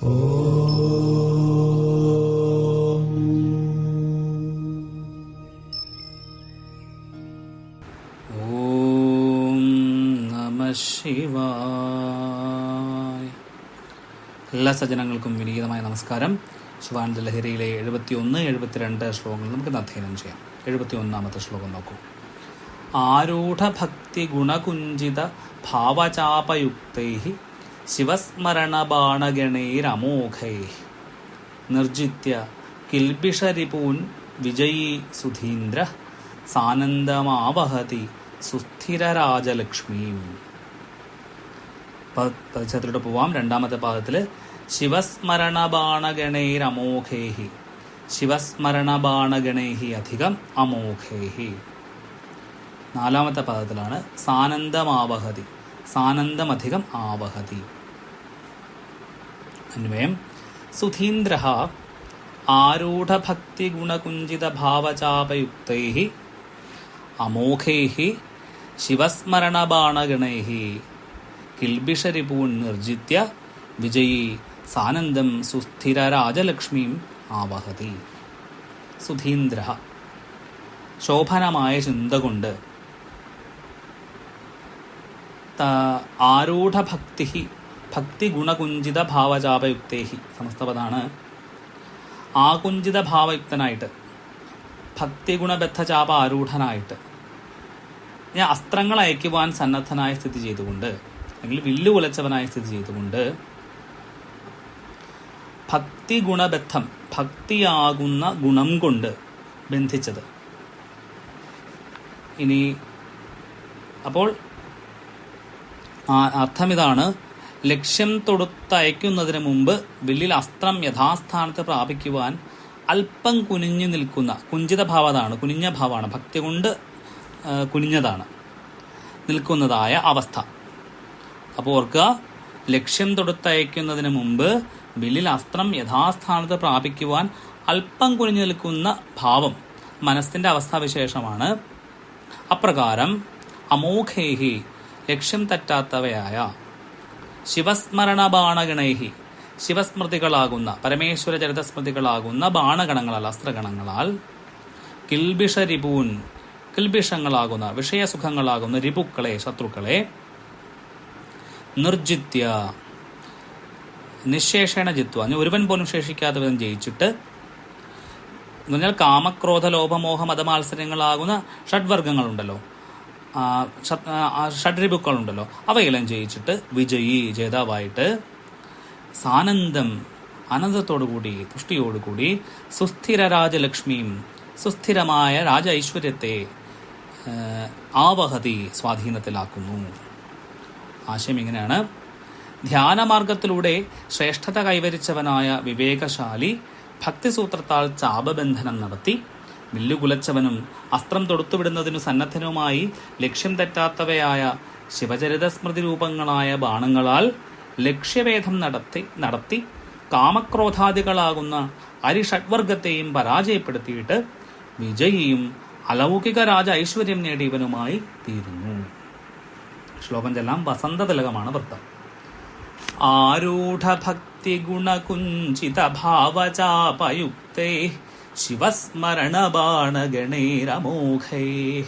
എല്ലാ സജ്ജനങ്ങൾക്കും വിനീതമായ നമസ്കാരം. ശിവാനന്ദ ലഹരിയിലെ എഴുപത്തി ഒന്ന് എഴുപത്തിരണ്ട് ശ്ലോകങ്ങൾ നമുക്ക് അധ്യയനം ചെയ്യാം. എഴുപത്തി ഒന്നാമത്തെ ശ്ലോകം നോക്കൂ. ആരൂഢഭക്തി ഗുണകുഞ്ചിത ഭാവചാപയുക്തൈ ശിവസ്മരണബാണഗണൈരമോഘൈ നിർജിത്യ കിൽബിഷരിപൂൻ വിജയീ സുധീന്ദ്ര സാനന്ദമാവഹതി സുസ്ഥിരരാജലക്ഷ്മിയും പതിച്ചത്തിലോട്ട് പോവാം. രണ്ടാമത്തെ പാദത്തിൽ ശിവസ്മരണബാണഗണൈരമോഘേഹി ശിവസ്മരണബാണഗണേഹി അധികം അമോഘേഹി നാലാമത്തെ പദത്തിലാണ് സാനന്ദമാവഹതി. സാനന്ദമധികം ആവഹതി. അന്വയം. സുധീന്ദ്ര ആരൂഢഭക്തിഗുണകുഞ്ചിതഭാവചാപയുക്തൈ അമോഘൈ ശിവസ്മരണബാണഗണൈ കിൽബിഷരിപൂൺ നിർജിത്യ വിജയീ സാനന്ദം സുസ്ഥിരരാജലക്ഷ്മീം ആവഹതി. സുധീന്ദ്ര ശോഭനമായ ചിന്ത കൊണ്ട് ആരൂഢഭക്തി ഭക്തി ഗുണകുഞ്ചിത ഭാവജാപയുക്തേഹി സമസ്തപതാണ് ആകുഞ്ചിത ഭാവയുക്തനായിട്ട് ഭക്തി ഗുണബദ്ധ ചാപ ആരൂഢനായിട്ട് ഞാൻ അസ്ത്രങ്ങൾ അയക്കുവാൻ സന്നദ്ധനായ സ്ഥിതി ചെയ്തുകൊണ്ട് അല്ലെങ്കിൽ വില്ലു കുലച്ചവനായ സ്ഥിതി ചെയ്തുകൊണ്ട് ഭക്തി ഗുണബദ്ധം ഭക്തിയാകുന്ന ഗുണം കൊണ്ട് ബന്ധിച്ചത്. ഇനി അപ്പോൾ അർത്ഥം ഇതാണ് ലക്ഷ്യം തൊടുത്തയക്കുന്നതിന് മുമ്പ് വില്ലിൽ അസ്ത്രം യഥാസ്ഥാനത്ത് പ്രാപിക്കുവാൻ അല്പം കുനിഞ്ഞു നിൽക്കുന്ന കുഞ്ചിത ഭാവതാണ് കുനിഞ്ഞ ഭാവമാണ് ഭക്തി കൊണ്ട് കുനിഞ്ഞതാണ് നിൽക്കുന്നതായ അവസ്ഥ. അപ്പോൾ ഓർക്കുക ലക്ഷ്യം തൊടുത്തയക്കുന്നതിന് മുമ്പ് വില്ലിൽ അസ്ത്രം യഥാസ്ഥാനത്ത് പ്രാപിക്കുവാൻ അല്പം കുനിഞ്ഞു നിൽക്കുന്ന ഭാവം മനസ്സിന്റെ അവസ്ഥാവിശേഷമാണ്. അപ്രകാരം അമോഘേഹി ലക്ഷ്യം തെറ്റാത്തവയായ ശിവസ്മരണ ബാണഗണൈഹി ശിവസ്മൃതികളാകുന്ന പരമേശ്വര ചരിതസ്മൃതികളാകുന്ന ബാണഗണങ്ങളാൽ അസ്ത്രഗണങ്ങളാൽ കിൽബിഷ രിപൂൻ കിൽബിഷങ്ങളാകുന്ന വിഷയസുഖങ്ങളാകുന്ന രിപുക്കളെ ശത്രുക്കളെ നിർജിത്യ നിശേഷേണ ജിത്വ ഒരുവൻ പോലും ശേഷിക്കാത്ത വിധം ജയിച്ചിട്ട് എന്ന് പറഞ്ഞാൽ കാമക്രോധ ലോഭമോഹ മതമാത്സരങ്ങളാകുന്ന ഷഡ്വർഗങ്ങളുണ്ടല്ലോ. ഷഡ്രിബുക്കളുണ്ടല്ലോ അവയെല്ലാം ജയിച്ചിട്ട് വിജയി ജേതാവായിട്ട് സാനന്ദം ആനന്ദത്തോടുകൂടി തുഷ്ടിയോടുകൂടി സുസ്ഥിര രാജലക്ഷ്മിയും സുസ്ഥിരമായ രാജ ഐശ്വര്യത്തെ ആവഹതി സ്വാധീനത്തിലാക്കുന്നു. ആശയം ഇങ്ങനെയാണ്. ധ്യാനമാർഗത്തിലൂടെ ശ്രേഷ്ഠത കൈവരിച്ചവനായ വിവേകശാലി ഭക്തിസൂത്രത്താൽ ചാപബന്ധനം നടത്തി വില്ലുകുലച്ചവനും അസ്ത്രം തൊടുത്തുവിടുന്നതിനു സന്നദ്ധനുമായി ലക്ഷ്യം തെറ്റാത്തവയായ ശിവചരിത സ്മൃതി രൂപങ്ങളായ ബാണങ്ങളാൽ ലക്ഷ്യഭേദം നടത്തി നടത്തി കാമക്രോധാദികളാകുന്ന അരിഷഡ്വർഗത്തെയും പരാജയപ്പെടുത്തിയിട്ട് വിജയിയും അലൗകിക രാജ ഐശ്വര്യം നേടിയവനുമായി തീരുന്നു. ശ്ലോകം ചെല്ലാം വസന്തതിലകമാണ് വൃത്തം. ആരൂഢഭക്തി ഗുണകുഞ്ചിത ഭാവചാപയുക്തേ ശിവസ്മരണബാണഗണൈരമോഘൈ.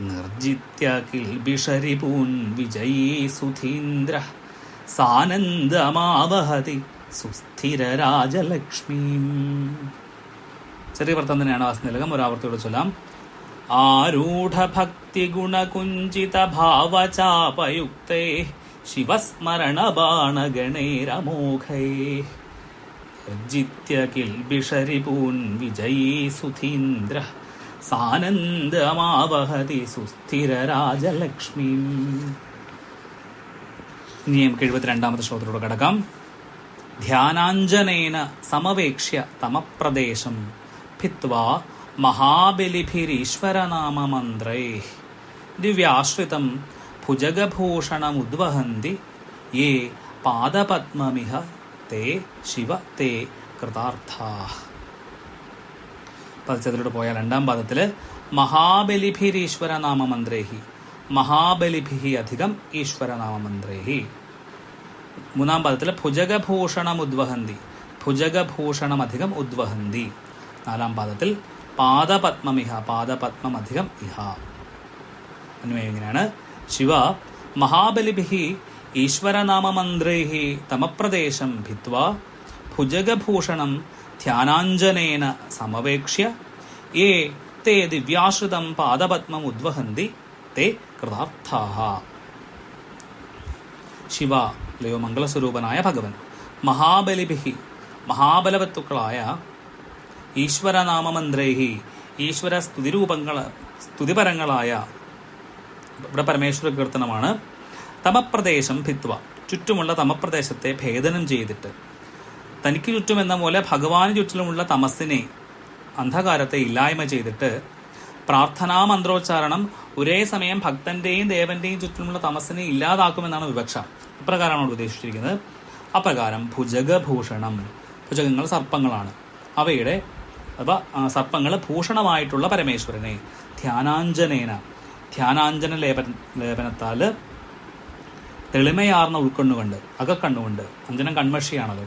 നിർജിത്യ കിൽബിഷരിപൂൻ വിജയീ സുധീന്ദ്ര. സാനന്ദമാവഹതി സുസ്ഥിര രാജലക്ഷ്മീം ചെറിയ വൃത്തം തന്നെയാണ് വാസനിലകം ഒരാവർത്തിയോട് ചൊല്ലാം. ആരൂഢഭക്തി ഗുണകുഞ്ചിത ഭാവചാപയുക്തേ ശിവസ്മരണബാണഗണൈരമോഘൈ ജിത്യ കിൽബിഷരിപൂൻ വിജയീ സുധീന്ദ്ര സാനന്ദമാവഹതി സുസ്ഥിര രാജലക്ഷ്മി. ഇനി നമുക്ക് എഴുപത്തിരണ്ടാമത്തെ ശ്ലോകത്തിലൂടെ കടക്കാം. ധ്യാനാഞ്ജനേന സമവേക്ഷ്യ തമപ്രദേശം ഭിത്വാ മഹാബലിഭിരീശ്വരനാമമന്ത്രേ. ദിവ്യാശ്രിതം ഭുജഗഭൂഷണമുദ്വഹന്തി യേ പാദപത്മമിഹ തേ ശിവ തേ കൃതാർത്ഥ. പദത്തിലൂടെ പോയ രണ്ടാം പാദത്തിൽ മഹാബലിഭിരീശ്വരനാമമന്ത്രേഹി മഹാബലിഭി അധികം ഈശ്വരനാമമന്ത്രേഹി. മൂന്നാം പാദത്തിൽ ഭുജഗഭൂഷണം ഉദ്വഹന്തി ഭുജഗഭൂഷണം അധികം ഉദ്വഹന്തി. നാലാം പാദത്തിൽ പാദപത്മമിഹ പാദപത്മം അധികം ഇഹ. അന്വയം ഇങ്ങനെയാണ് ശിവ മഹാബലിഭി ഈശ്വരനാമമന്ത്രൈ തമപ്രദേശം ഭിത്വാ ഭുജഗഭൂഷണം ധ്യാനാഞ്ജനേന സമവേക്ഷ്യ ഏ തേ ദിവ്യാശ്രിതം പാദപത്മം ഉദ്വഹന്തി തേ കൃതാർത്ഥാഹ ശിവ ലയോ മംഗളസ്വരൂപനായ ഭഗവൻ മഹാബലിഭി മഹാബലവത്തുക്കളായ ഈശ്വരനാമമന്ത്രേഹി ഈശ്വര സ്തുതിരൂപങ്ങൾ സ്തുതിപരങ്ങളായ ഇവിടെ പരമേശ്വര കീർത്തനമാണ് തമപ്രദേശം ഭിത്വ. ചുറ്റുമുള്ള തമപ്രദേശത്തെ ഭേദനം ചെയ്തിട്ട്. തനിക്ക് ചുറ്റും എന്ന പോലെ ഭഗവാന് ചുറ്റിലുമുള്ള തമസ്സിനെ അന്ധകാരത്തെ ഇല്ലായ്മ ചെയ്തിട്ട് പ്രാർത്ഥനാ മന്ത്രോച്ചാരണം ഒരേ സമയം ഭക്തന്റെയും ദേവന്റെയും ചുറ്റുമുള്ള തമസ്സിനെ ഇല്ലാതാക്കുമെന്നാണ് വിവക്ഷ. ഇപ്രകാരമാണ് ഉദ്ദേശിച്ചിരിക്കുന്നത്. അപ്രകാരം ഭുജഗഭൂഷണം. ഭുജകങ്ങൾ സർപ്പങ്ങളാണ്. അവയുടെ അഥവാ സർപ്പങ്ങൾ ഭൂഷണമായിട്ടുള്ള പരമേശ്വരനെ ധ്യാനാഞ്ജനേന. ധ്യാനാഞ്ജന ലേപന ലേപനത്താൽ തെളിമയാർന്ന ഉൾക്കണ്ണുകൊണ്ട് അകക്കണ്ണുകൊണ്ട് അഞ്ജനം കൺമഷിയാണല്ലോ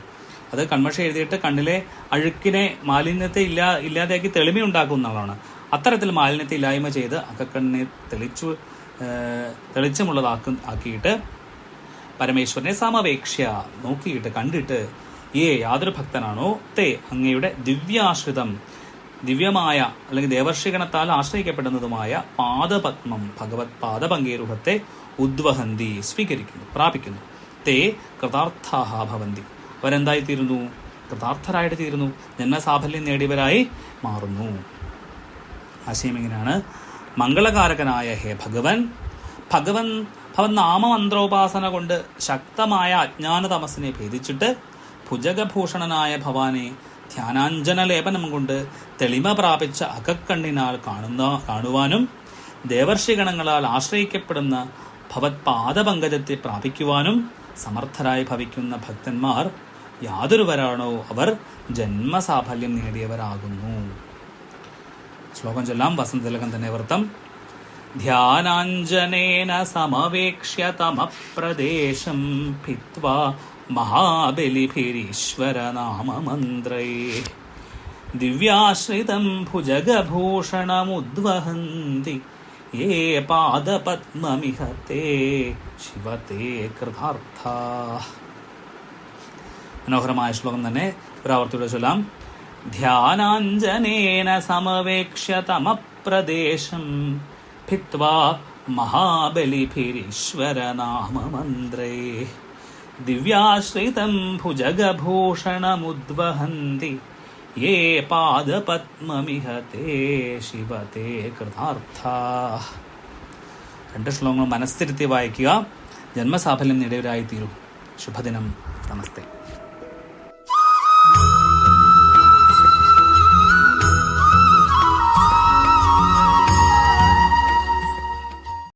അത് കൺമഷി എഴുതിയിട്ട് കണ്ണിലെ അഴുക്കിനെ മാലിന്യത്തെ ഇല്ലാ ഇല്ലാതെയാക്കി തെളിമയുണ്ടാക്കുന്നതാണ് അത്തരത്തിൽ മാലിന്യത്തെ ഇല്ലായ്മ ചെയ്ത് അകക്കണ്ണിനെ തെളിച്ചു തെളിച്ചമുള്ളതാക്കും ആക്കിയിട്ട് പരമേശ്വരനെ സമവേക്ഷ നോക്കിയിട്ട് കണ്ടിട്ട് ഏ യാതൊരു ഭക്തനാണോ? തേ അങ്ങയുടെ ദിവ്യാശ്രിതം. ദിവ്യമായ അല്ലെങ്കിൽ ദേവർഷിഗണത്താൽ ആശ്രയിക്കപ്പെടുന്നതുമായ പാദപത്മം ഭഗവത് പാദപങ്കേരുഹത്തെ ഉദ്വഹന്തി സ്വീകരിക്കുന്നു പ്രാപിക്കുന്നു. തേ കൃതാർത്ഥാഹ ഭവന്തി. അവരെന്തായി തീരുന്നു കൃതാർത്ഥരായിട്ട് തീരുന്നു. ജന്മസാഫല്യം നേടിയവരായി മാറുന്നു. ആശയം എങ്ങനെയാണ് മംഗളകാരകനായ ഹേ ഭഗവൻ ഭഗവൻ ഭവൻ നാമമന്ത്രോപാസന കൊണ്ട് ശക്തമായ അജ്ഞാന തമസിനെ ഭേദിച്ചിട്ട് ഭുജഗഭൂഷണനായ ഭവാനെ ധ്യാനാഞ്ജന ലേപനം കൊണ്ട് തെളിമ പ്രാപിച്ച അകക്കണ്ണിനാൽ കാണുന്ന കാണുവാനും ദേവർഷിഗണങ്ങളാൽ ആശ്രയിക്കപ്പെടുന്ന ഭവത്പാദപങ്കജത്തെ പ്രാപിക്കുവാനും സമർത്ഥരായി ഭവിക്കുന്ന ഭക്തന്മാർ യാതൊരുവരാണോ അവർ ജന്മസാഫല്യം നേടിയവരാകുന്നു. ശ്ലോകം ചൊല്ലാം. വസന്തതിലകം തന്നെ വൃത്തം. ധ്യാനാഞ്ജനേന സമവേക്ഷ്യ തമപ്രദേശം ഭിത്വാ മഹാബലിഭിരീശ്വരനാമമന്ത്രേ ദിവ്യാശ്രിതം ഭുജഗഭൂഷണമുദ്വഹന്തി. യേ പാദപത്മമിഹ തേ കൃതാർത്ഥ. മനോഹരമായ ശ്ലോകം തന്നെ ഒരാവർത്തിയുടെ ചൊല്ലാം. ധ്യാനാഞ്ജനേന സമവേക്ഷ്യ തമപ്രദേശം. ഭിത്വാ മഹാബലിഭിരീശ്വരനാമമന്ത്രേ ദിവ്യാശ്രിതം ഭുജഗഭൂഷണമുദ്വഹന്തി യേ പാദപത്മമിഹ തേ ശിവ തേ കൃതാർത്ഥ രണ്ട് ശ്ലോകങ്ങൾ മനസ്സിരുത്തി വായിക്കുക. ജന്മസാഫല്യം നേടിയവരായി തീരൂ ശുഭദിനം. നമസ്തേ.